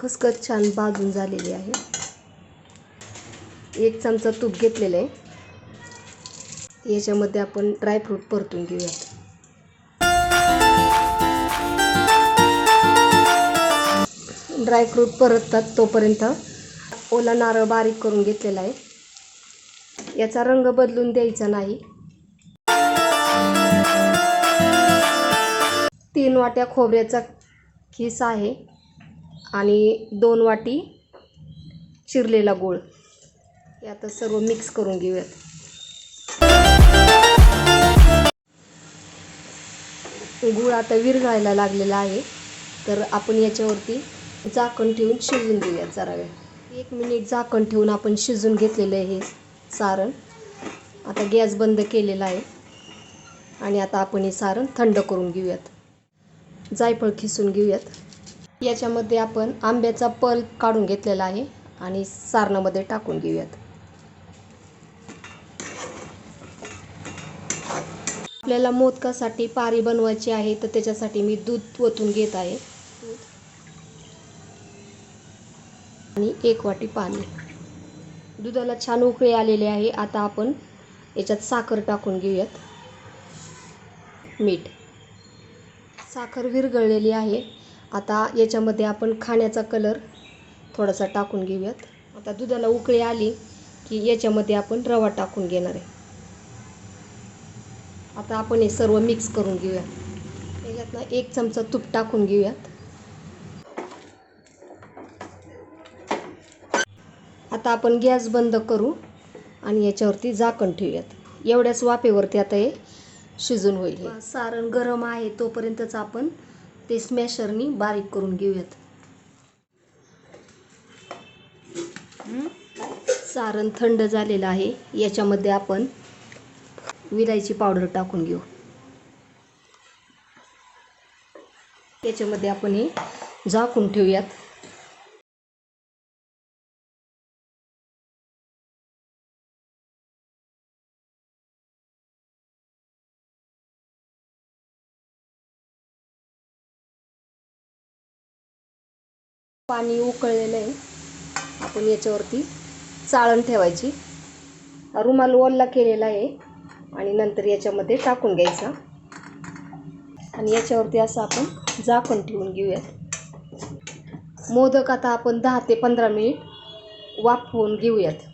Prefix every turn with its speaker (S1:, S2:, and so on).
S1: खसखस छान भाजून झालेली आहे. एक चमचा तूप घेतलेलं आहे. याच्यामध्ये आपण ड्रायफ्रूट परतून घेऊयात. ड्रायफ्रूट परततात तोपर्यंत ओला नारळ बारीक करून घेतलेला आहे. याचा रंग बदलून द्यायचा नाही. तीन वाट्या खोबऱ्याचा खीस आहे. आणि दोन वाटी चिरलेला गूळ. हे आता सर्व मिक्स करून घेऊयात. गूळ आता विरघळायला लागलेला आहे. तर आपण याच्यावरती झाकण ठेवून शिजून घेऊयात जरा वेळ. एक मिनिट झाकण ठेवून आपण शिजून घेतलेलं आहे हे सारण. आता गॅस बंद केलेला आहे. आणि आता आपण हे सारण थंड करून घेऊयात. जायफळ खिसून घेऊयात. याच्यामध्ये आपण आंब्याचा पल्प काढून घेतलेला आहे आणि सारणामध्ये टाकून घेऊयात. आपल्याला मोदकासाठी पारी बनवायची आहे तर त्याच्यासाठी मी दूध ओतून घेत आहे. आणि एक वाटी पाणी. दुधाला छान उकळी आलेले आहे. आता आपण याच्यात साखर टाकून घेऊयात. मीठ. साखर विरघळलेली आहे. आता याच्यामध्ये आपण खाण्याचा कलर थोडासा टाकून घेऊयात. आता दुधाला उकळी आली की याच्यामध्ये आपण रवा टाकून घेणार आहे. आता आपण हे सर्व मिक्स करून घेऊया. याच्यातनं एक चमचा तूप टाकून घेऊयात. आता आपण गॅस बंद करू आणि याच्यावरती झाकण ठेवूयात. एवढ्याच वाफेवरती आता हे शिजून होईल सारण गरम आहे तोपर्यंतच आपण ते स्मॅशरनी बारीक करून घेऊयात. सारण थंड झालेलं आहे. याच्यामध्ये आपण विलायची पावडर टाकून घेऊ. याच्यामध्ये आपण हे झाकून ठेवूयात. पाणी उकळलेलं आहे. आपण याच्यावरती चाळण ठेवायची. रुमाल ओल्ला केलेला आहे आणि नंतर याच्यामध्ये टाकून घ्यायचा. आणि याच्यावरती असं आपण झाकण ठेवून घेऊयात. मोदक आता आपण दहा ते पंधरा मिनिट वाफवून घेऊयात.